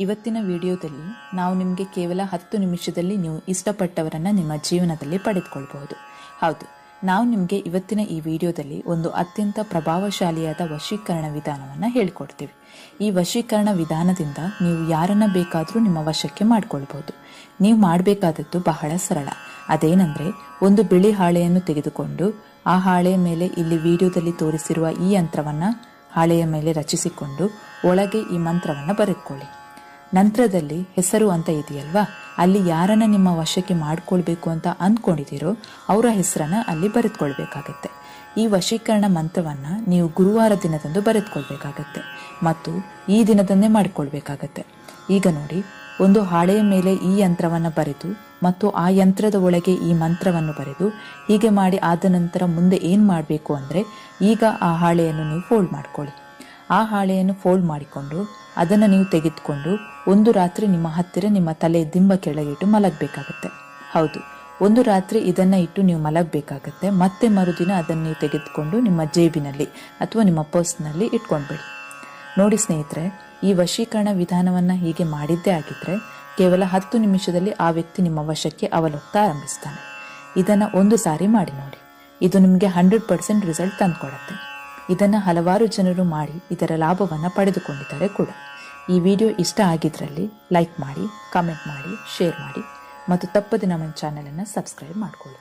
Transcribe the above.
ಇವತ್ತಿನ ವಿಡಿಯೋದಲ್ಲಿ ನಾವು ನಿಮಗೆ ಕೇವಲ ಹತ್ತು ನಿಮಿಷದಲ್ಲಿ ನೀವು ಇಷ್ಟಪಟ್ಟವರನ್ನು ನಿಮ್ಮ ಜೀವನದಲ್ಲಿ ಪಡೆದುಕೊಳ್ಬಹುದು. ಹೌದು, ನಾವು ನಿಮಗೆ ಇವತ್ತಿನ ಈ ವಿಡಿಯೋದಲ್ಲಿ ಒಂದು ಅತ್ಯಂತ ಪ್ರಭಾವಶಾಲಿಯಾದ ವಶೀಕರಣ ವಿಧಾನವನ್ನು ಹೇಳಿಕೊಡ್ತೀವಿ. ಈ ವಶೀಕರಣ ವಿಧಾನದಿಂದ ನೀವು ಯಾರನ್ನ ಬೇಕಾದರೂ ನಿಮ್ಮ ವಶಕ್ಕೆ ಮಾಡಿಕೊಳ್ಬಹುದು. ನೀವು ಮಾಡಬೇಕಾದದ್ದು ಬಹಳ ಸರಳ. ಅದೇನೆಂದರೆ, ಒಂದು ಬಿಳಿ ಹಾಳೆಯನ್ನು ತೆಗೆದುಕೊಂಡು ಆ ಹಾಳೆಯ ಮೇಲೆ ಇಲ್ಲಿ ವಿಡಿಯೋದಲ್ಲಿ ತೋರಿಸಿರುವ ಈ ಯಂತ್ರವನ್ನು ಹಾಳೆಯ ಮೇಲೆ ರಚಿಸಿಕೊಂಡು ಒಳಗೆ ಈ ಮಂತ್ರವನ್ನು ಬರೆದುಕೊಳ್ಳಿ. ನಂತರದಲ್ಲಿ ಹೆಸರು ಅಂತ ಇದೆಯಲ್ವಾ? ಅಲ್ಲಿ ಯಾರನ್ನ ನಿಮ್ಮ ವಶಕ್ಕೆ ಮಾಡ್ಕೊಳ್ಬೇಕು ಅಂತ ಅಂದ್ಕೊಂಡಿದ್ದೀರೋ ಅವರ ಹೆಸರನ್ನ ಅಲ್ಲಿ ಬರೆದುಕೊಳ್ಬೇಕಾಗತ್ತೆ. ಈ ವಶೀಕರಣ ಮಂತ್ರವನ್ನ ನೀವು ಗುರುವಾರ ದಿನದಂದು ಬರೆದುಕೊಳ್ಬೇಕಾಗತ್ತೆ ಮತ್ತು ಈ ದಿನದಂದೇ ಮಾಡಿಕೊಳ್ಬೇಕಾಗತ್ತೆ. ಈಗ ನೋಡಿ, ಒಂದು ಹಾಳೆಯ ಮೇಲೆ ಈ ಯಂತ್ರವನ್ನು ಬರೆದು ಮತ್ತು ಆ ಯಂತ್ರದ ಒಳಗೆ ಈ ಮಂತ್ರವನ್ನು ಬರೆದು ಹೀಗೆ ಮಾಡಿ ಆದ ನಂತರ ಮುಂದೆ ಏನು ಮಾಡಬೇಕು ಅಂದರೆ ಈಗ ಆ ಹಾಳೆಯನ್ನು ನೀವು ಫೋಲ್ಡ್ ಮಾಡ್ಕೊಳ್ಳಿ. ಆ ಹಾಳೆಯನ್ನು ಫೋಲ್ಡ್ ಮಾಡಿಕೊಂಡು ಅದನ್ನು ನೀವು ತೆಗೆದುಕೊಂಡು ಒಂದು ರಾತ್ರಿ ನಿಮ್ಮ ಹತ್ತಿರ ನಿಮ್ಮ ತಲೆ ದಿಂಬ ಕೆಳಗಿಟ್ಟು ಮಲಗಬೇಕಾಗತ್ತೆ. ಹೌದು, ಒಂದು ರಾತ್ರಿ ಇದನ್ನು ಇಟ್ಟು ನೀವು ಮಲಗಬೇಕಾಗತ್ತೆ. ಮತ್ತೆ ಮರುದಿನ ಅದನ್ನು ನೀವು ತೆಗೆದುಕೊಂಡು ನಿಮ್ಮ ಜೇಬಿನಲ್ಲಿ ಅಥವಾ ನಿಮ್ಮ ಪರ್ಸ್ನಲ್ಲಿ ಇಟ್ಕೊಂಡ್ಬಿಡಿ. ನೋಡಿ ಸ್ನೇಹಿತರೆ, ಈ ವಶೀಕರಣ ವಿಧಾನವನ್ನು ಹೀಗೆ ಮಾಡಿದ್ದೇ ಆಗಿದ್ದರೆ ಕೇವಲ ಹತ್ತು ನಿಮಿಷದಲ್ಲಿ ಆ ವ್ಯಕ್ತಿ ನಿಮ್ಮ ವಶಕ್ಕೆ ಅವಲೋಕ್ತಾ ಆರಂಭಿಸ್ತಾನೆ. ಇದನ್ನು ಒಂದು ಸಾರಿ ಮಾಡಿ ನೋಡಿ. ಇದು ನಿಮಗೆ ಹಂಡ್ರೆಡ್ ಪರ್ಸೆಂಟ್ ರಿಸಲ್ಟ್ ತಂದುಕೊಡುತ್ತೆ. ಇದನ್ನ ಹಲವಾರು ಜನರು ಮಾಡಿ ಇದರ ಲಾಭವನ್ನ ಪಡೆದುಕೊಂಡಿದ್ದಾರೆ ಕೂಡ. ಈ ವಿಡಿಯೋ ಇಷ್ಟ ಆಗಿದ್ರಲ್ಲಿ ಲೈಕ್ ಮಾಡಿ, ಕಮೆಂಟ್ ಮಾಡಿ, ಶೇರ್ ಮಾಡಿ, ಮತ್ತು ತಪ್ಪದೆ ನಮ್ಮ ಚಾನಲನ್ನು ಸಬ್ಸ್ಕ್ರೈಬ್ ಮಾಡಿಕೊಳ್ಳಿ.